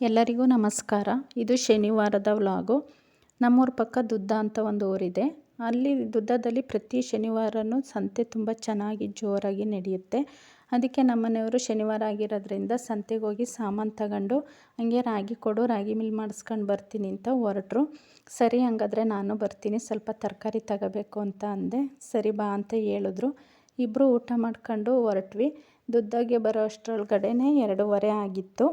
ಎಲ್ಲರಿಗೂ ನಮಸ್ಕಾರ. ಇದು ಶನಿವಾರದ ವ್ಲಾಗು. ನಮ್ಮೂರ ಪಕ್ಕ ದುದ್ದ ಅಂತ ಒಂದು ಊರಿದೆ. ಅಲ್ಲಿ ದುದ್ದದಲ್ಲಿ ಪ್ರತಿ ಶನಿವಾರನೂ ಸಂತೆ ತುಂಬ ಚೆನ್ನಾಗಿ ಜೋರಾಗಿ ನಡೆಯುತ್ತೆ. ಅದಕ್ಕೆ ನಮ್ಮನೆಯವರು ಶನಿವಾರ ಆಗಿರೋದ್ರಿಂದ ಸಂತೆಗೆ ಹೋಗಿ ಸಾಮಾನು ತಗೊಂಡು ಹಂಗೆ ರಾಗಿ ಕೊಡು, ರಾಗಿ ಮಿಲ್ ಮಾಡಿಸ್ಕೊಂಡು ಬರ್ತೀನಿ ಅಂತ ಹೊರಟ್ರು. ಸರಿ ಹಂಗಾದ್ರೆ ನಾನು ಬರ್ತೀನಿ, ಸ್ವಲ್ಪ ತರಕಾರಿ ತಗೋಬೇಕು ಅಂತ ಅಂದೆ. ಸರಿ ಬಾ ಅಂತ ಹೇಳಿದ್ರು. ಇಬ್ಬರು ಊಟ ಮಾಡ್ಕೊಂಡು ಹೊರಟ್ವಿ. ದುದ್ದಾಗೆ ಬರೋ ಅಷ್ಟರೊಳಗಡೆನೇ ಎರಡೂವರೆ ಆಗಿತ್ತು.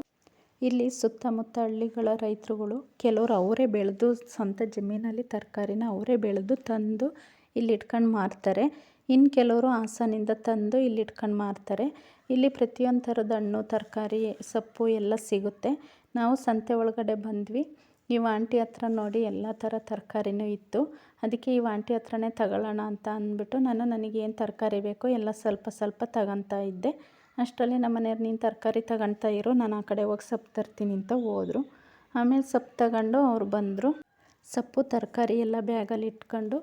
ಇಲ್ಲಿ ಸುತ್ತಮುತ್ತ ಹಳ್ಳಿಗಳ ರೈತರುಗಳು ಕೆಲವರು ಅವರೇ ಬೆಳೆದು ಸ್ವಂತ ಜಮೀನಲ್ಲಿ ತರಕಾರಿನ ಅವರೇ ಬೆಳೆದು ತಂದು ಇಲ್ಲಿ ಇಟ್ಕೊಂಡು ಮಾರ್ತಾರೆ. ಇನ್ನು ಕೆಲವರು ಹಾಸನಿಂದ ತಂದು ಇಲ್ಲಿ ಇಟ್ಕೊಂಡು ಮಾರ್ತಾರೆ. ಇಲ್ಲಿ ಪ್ರತಿಯೊಂದು ಥರದ ಹಣ್ಣು, ತರಕಾರಿ, ಸೊಪ್ಪು ಎಲ್ಲ ಸಿಗುತ್ತೆ. ನಾವು ಸಂತೆ ಒಳಗಡೆ ಬಂದ್ವಿ. ಈ ಆಂಟಿ ಹತ್ರ ನೋಡಿ ಎಲ್ಲ ಥರ ತರಕಾರಿನೂ ಇತ್ತು. ಅದಕ್ಕೆ ಈ ಆಂಟಿ ಹತ್ರನೇ ತಗೊಳ್ಳೋಣ ಅಂತ ಅಂದ್ಬಿಟ್ಟು ನಾನು ನನಗೇನು ತರಕಾರಿ ಬೇಕೋ ಎಲ್ಲ ಸ್ವಲ್ಪ ಸ್ವಲ್ಪ ತಗೊತಾ ಇದ್ದೆ. ಅಷ್ಟರಲ್ಲಿ ನಮ್ಮ ಮನೆಯವ್ರು, ನೀನು ತರಕಾರಿ ತಗೊಳ್ತಾ ಇರು, ನಾನು ಆ ಕಡೆ ಹೋಗಿ ಸೊಪ್ಪು ತರ್ತೀನಿ ಅಂತ ಹೋದರು. ಆಮೇಲೆ ಸೊಪ್ಪು ತಗೊಂಡು ಅವ್ರು ಬಂದರು. ಸೊಪ್ಪು, ತರಕಾರಿ ಎಲ್ಲ ಬ್ಯಾಗಲ್ಲಿ ಇಟ್ಕೊಂಡು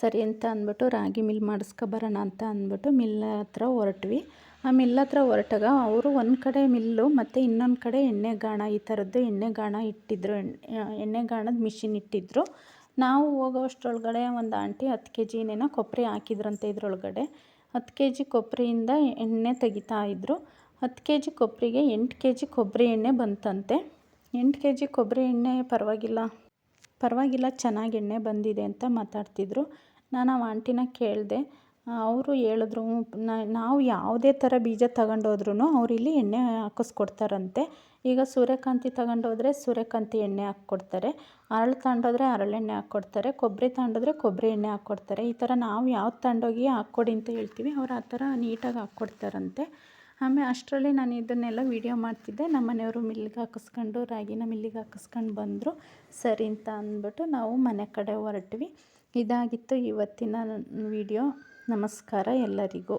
ಸರಿ ಅಂತ ಅಂದ್ಬಿಟ್ಟು ರಾಗಿ ಮಿಲ್ ಮಾಡಿಸ್ಕೊಬರೋಣ ಅಂತ ಅಂದ್ಬಿಟ್ಟು ಮಿಲ್ ಹತ್ರ ಹೊರಟ್ವಿ. ಆ ಮಿಲ್ ಹತ್ರ ಹೊರಟಾಗ ಅವರು ಒಂದು ಕಡೆ ಮಿಲ್ಲು ಮತ್ತು ಇನ್ನೊಂದು ಕಡೆ ಎಣ್ಣೆ ಗಾಣ, ಈ ಥರದ್ದು ಎಣ್ಣೆ ಗಾಣ ಇಟ್ಟಿದ್ರು. ಎಣ್ಣೆ ಗಾಣದ ಮಿಷಿನ್ ಇಟ್ಟಿದ್ರು. ನಾವು ಹೋಗೋಷ್ಟರೊಳಗಡೆ ಒಂದು ಆಂಟಿ ಹತ್ತು ಕೆ ಜಿನೇನೋ ಕೊಬ್ಬರಿ ಹಾಕಿದ್ರಂತೆ ಇದ್ರೊಳಗಡೆ. ಹತ್ತು ಕೆ ಜಿ ಕೊಬ್ಬರಿಯಿಂದ ಎಣ್ಣೆ ತೆಗಿತಾ ಇದ್ದರು ಹತ್ತು ಕೆ ಜಿ ಕೊಬ್ಬರಿಗೆ ಎಂಟು ಕೆ ಜಿ ಕೊಬ್ಬರಿ ಎಣ್ಣೆ ಬಂತಂತೆ. ಎಂಟು ಕೆ ಜಿ ಕೊಬ್ಬರಿ ಎಣ್ಣೆ ಪರವಾಗಿಲ್ಲ. ಪರವಾಗಿಲ್ಲ, ಚೆನ್ನಾಗಿ ಎಣ್ಣೆ ಬಂದಿದೆ ಅಂತ ಮಾತಾಡ್ತಿದ್ರು. ನಾನು ಆ ಆಂಟಿನ ಕೇಳಿದೆ ಅವರು ಹೇಳಿದ್ರು ನಾವು ಯಾವುದೇ ಥರ ಬೀಜ ತಗೊಂಡೋದ್ರೂ ಅವರಿಲ್ಲಿ ಎಣ್ಣೆ ಹಾಕಿಸ್ಕೊಡ್ತಾರಂತೆ. ಈಗ ಸೂರ್ಯಕಾಂತಿ ತಗೊಂಡೋದ್ರೆ ಸೂರ್ಯಕಾಂತಿ ಎಣ್ಣೆ ಹಾಕ್ಕೊಡ್ತಾರೆ. ಅರಳು ತಗೊಂಡೋದ್ರೆ ಹರಳೆಣ್ಣೆ ಹಾಕ್ಕೊಡ್ತಾರೆ. ಕೊಬ್ಬರಿ ತಗೊಂಡೋದ್ರೆ ಕೊಬ್ಬರಿ ಎಣ್ಣೆ ಹಾಕ್ಕೊಡ್ತಾರೆ. ಈ ಥರ ನಾವು ಯಾವ್ದು ತಗೊಂಡೋಗಿ ಹಾಕ್ಕೊಡಿ ಅಂತ ಹೇಳ್ತೀವಿ. ಅವ್ರು ಆ ಥರ ನೀಟಾಗಿ ಹಾಕ್ಕೊಡ್ತಾರಂತೆ. ಆಮೇಲೆ ಅಷ್ಟರಲ್ಲಿ ನಾನು ಇದನ್ನೆಲ್ಲ ವೀಡಿಯೋ ಮಾಡ್ತಿದ್ದೆ. ನಮ್ಮ ಮನೆಯವರು ಮಿಲ್ಲಿಗೆ ಹಾಕಿಸ್ಕೊಂಡು, ರಾಗಿನ ಮಿಲ್ಲಿಗೆ ಹಾಕಿಸ್ಕೊಂಡು ಬಂದರು. ಸರಿ ಅಂತ ಅಂದ್ಬಿಟ್ಟು ನಾವು ಮನೆ ಕಡೆ ಹೊರಟ್ವಿ. ಇದಾಗಿತ್ತು ಇವತ್ತಿನ ವಿಡಿಯೋ. ನಮಸ್ಕಾರ ಎಲ್ಲರಿಗೂ.